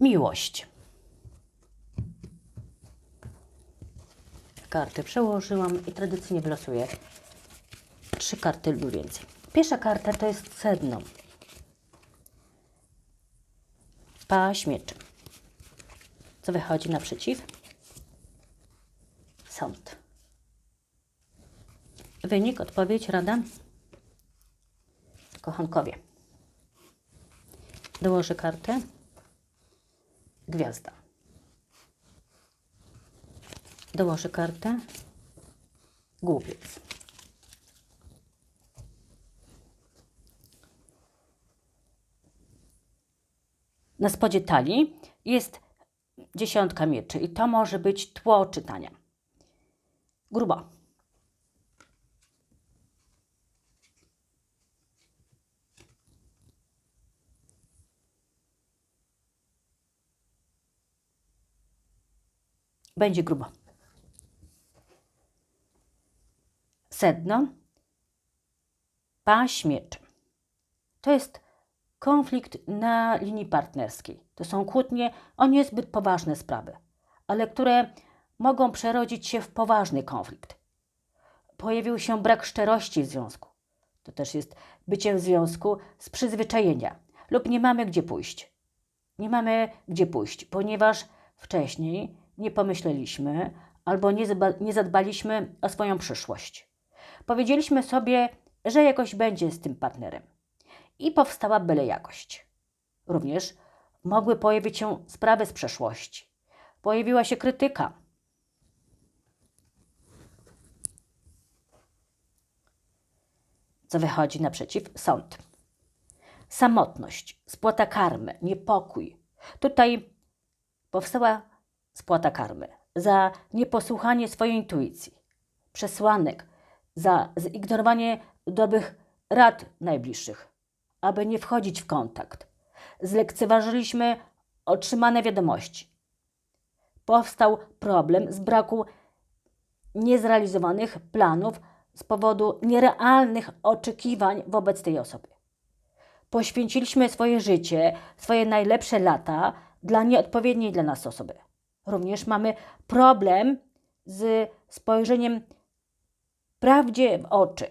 Miłość. Karty przełożyłam i tradycyjnie wylosuję trzy karty lub więcej. Pierwsza karta to jest sedno. Paź. Co wychodzi naprzeciw? Sąd. Wynik, odpowiedź, rada? Kochankowie. Dołożę kartę. Gwiazda. Dołożę kartę. Głupiec. Na spodzie talii jest dziesiątka mieczy i to może być tło czytania. Grubo. Będzie grubo. Sedno. Paź mieczy. To jest konflikt na linii partnerskiej. To są kłótnie o niezbyt poważne sprawy, ale które mogą przerodzić się w poważny konflikt. Pojawił się brak szczerości w związku. To też jest bycie w związku z przyzwyczajenia lub nie mamy gdzie pójść. Nie mamy gdzie pójść, ponieważ wcześniej nie pomyśleliśmy albo nie, nie zadbaliśmy o swoją przyszłość. Powiedzieliśmy sobie, że jakoś będzie z tym partnerem i powstała byle jakość. Również mogły pojawić się sprawy z przeszłości. Pojawiła się krytyka. Co wychodzi naprzeciw? Sąd. Samotność, spłata karmy, niepokój. Tutaj powstała spłata karmy za nieposłuchanie swojej intuicji, przesłanek, za zignorowanie dobrych rad najbliższych, aby nie wchodzić w kontakt. Zlekceważyliśmy otrzymane wiadomości. Powstał problem z braku niezrealizowanych planów z powodu nierealnych oczekiwań wobec tej osoby. Poświęciliśmy swoje życie, swoje najlepsze lata dla nieodpowiedniej dla nas osoby. Również mamy problem z spojrzeniem prawdzie w oczy.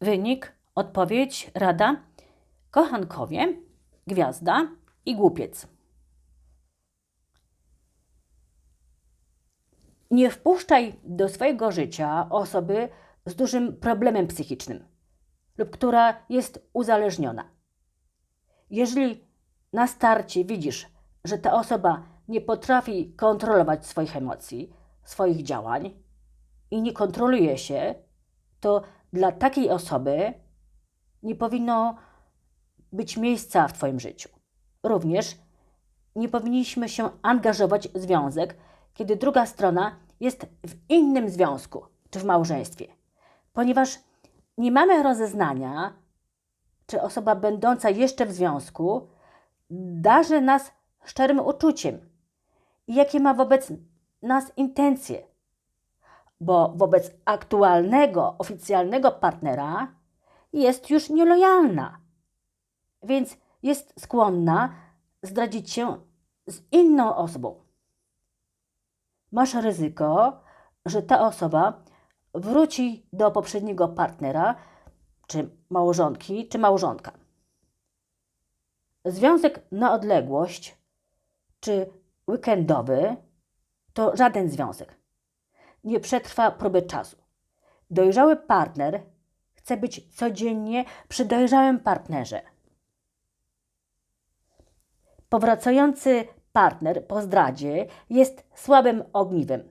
Wynik, odpowiedź, rada. Kochankowie, gwiazda i głupiec. Nie wpuszczaj do swojego życia osoby z dużym problemem psychicznym lub która jest uzależniona. Jeżeli na starcie widzisz, że ta osoba nie potrafi kontrolować swoich emocji, swoich działań i nie kontroluje się, to dla takiej osoby nie powinno być miejsca w Twoim życiu. Również nie powinniśmy się angażować w związek, kiedy druga strona jest w innym związku czy w małżeństwie, ponieważ nie mamy rozeznania, czy osoba będąca jeszcze w związku darzy nas szczerym uczuciem i jakie ma wobec nas intencje. Bo wobec aktualnego, oficjalnego partnera jest już nielojalna, więc jest skłonna zdradzić się z inną osobą. Masz ryzyko, że ta osoba wróci do poprzedniego partnera, czy małżonki, czy małżonka. Związek na odległość, czy weekendowy, to żaden związek. Nie przetrwa próby czasu. Dojrzały partner chce być codziennie przy dojrzałym partnerze. Powracający partner po zdradzie jest słabym ogniwem.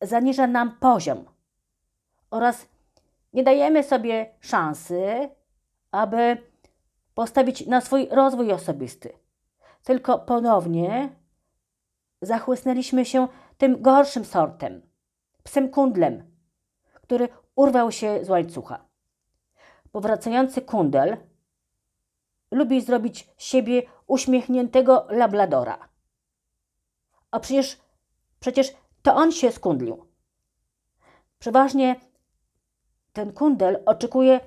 Zaniża nam poziom oraz nie dajemy sobie szansy, aby postawić na swój rozwój osobisty. Tylko ponownie zachłysnęliśmy się tym gorszym sortem, psem kundlem, który urwał się z łańcucha. Powracający kundel lubi zrobić siebie uśmiechniętego labladora. A przecież, przecież to on się skundlił. Przeważnie ten kundel oczekuje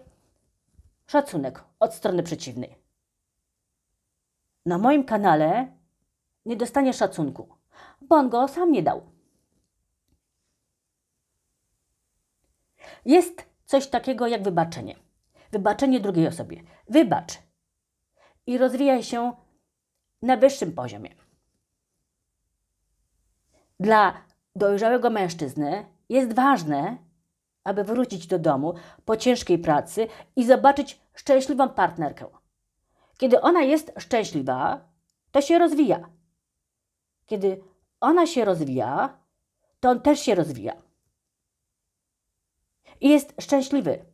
szacunek od strony przeciwnej. Na moim kanale nie dostanie szacunku, bo on go sam nie dał. Jest coś takiego jak wybaczenie. Wybaczenie drugiej osobie. Wybacz i rozwijaj się na wyższym poziomie. Dla dojrzałego mężczyzny jest ważne, aby wrócić do domu po ciężkiej pracy i zobaczyć szczęśliwą partnerkę. Kiedy ona jest szczęśliwa, to się rozwija. Kiedy ona się rozwija, to on też się rozwija. I jest szczęśliwy.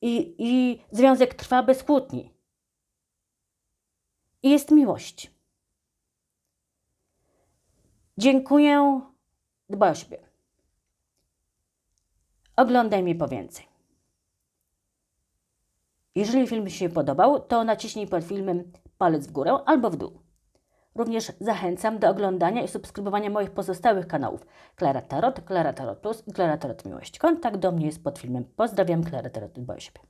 I, I związek trwa bez kłótni. I jest miłość. Dziękuję. Dbaj o siebie. Oglądaj mnie po więcej. Jeżeli film Ci się podobał, to naciśnij pod filmem palec w górę albo w dół. Również zachęcam do oglądania i subskrybowania moich pozostałych kanałów Klara Tarot, Klara Tarot Plus i Klara Tarot Miłość. Kontakt do mnie jest pod filmem. Pozdrawiam, Klara Tarot, dbaj o siebie.